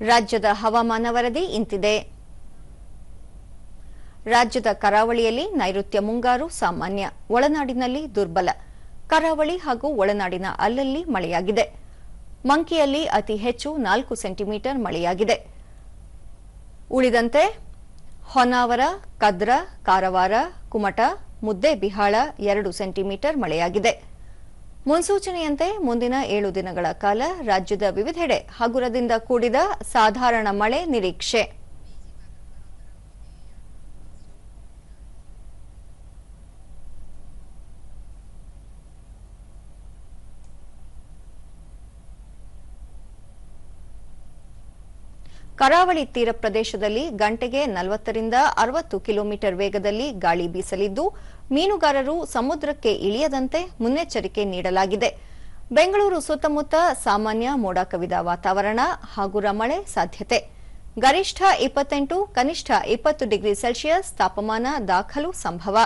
ರಾಜ್ಯದ ಹವಾಮಾನ ವರದಿ ಇಂತಿದೆ. ರಾಜ್ಯದ ಕರಾವಳಿಯಲ್ಲಿ ನೈಋತ್ಯ ಮುಂಗಾರು ಸಾಮಾನ್ಯ, ಒಳನಾಡಿನಲ್ಲಿ ದುರ್ಬಲ. ಕರಾವಳಿ ಹಾಗೂ ಒಳನಾಡಿನ ಅಲ್ಲಲ್ಲಿ ಮಳೆಯಾಗಿದೆ. ಮಂಕಿಯಲ್ಲಿ ಅತಿ ಹೆಚ್ಚು ನಾಲ್ಕು ಸೆಂಟಿಮೀಟರ್ ಮಳೆಯಾಗಿದೆ. ಉಳಿದಂತೆ ಹೊನ್ನಾವರ, ಕದ್ರ, ಕಾರವಾರ, ಕುಮಟ ಮುದ್ದೆಬಿಹಾಳ ಎರಡು ಸೆಂಟಿಮೀಟರ್ ಮಳೆಯಾಗಿದೆ. ಮುನ್ಸೂಚನೆಯಂತೆ ಮುಂದಿನ ಏಳು ದಿನಗಳ ಕಾಲ ರಾಜ್ಯದ ವಿವಿಧೆಡೆ ಹಗುರದಿಂದ ಕೂಡಿದ ಸಾಧಾರಣ ಮಳೆ ನಿರೀಕ್ಷೆ. ಕರಾವಳಿ ತೀರ ಪ್ರದೇಶದಲ್ಲಿ ಗಂಟೆಗೆ ನಲವತ್ತರಿಂದ ಅರವತ್ತು ಕಿಲೋಮೀಟರ್ ವೇಗದಲ್ಲಿ ಗಾಳಿ ಬೀಸಲಿದ್ದು, ಮೀನುಗಾರರು ಸಮುದ್ರಕ್ಕೆ ಇಳಿಯದಂತೆ ಮುನ್ನೆಚ್ಚರಿಕೆ ನೀಡಲಾಗಿದೆ. ಬೆಂಗಳೂರು ಸುತ್ತಮುತ್ತ ಸಾಮಾನ್ಯ ಮೋಡ ಕವಿದ ವಾತಾವರಣ ಹಾಗೂ ಮಳೆ ಸಾಧ್ಯತೆ. ಗರಿಷ್ಠ ಇಪ್ಪತ್ತೆಂಟು, ಕನಿಷ್ಠ ಇಪ್ಪತ್ತು ಡಿಗ್ರಿ ಸೆಲ್ಸಿಯಸ್ ತಾಪಮಾನ ದಾಖಲು ಸಂಭವ.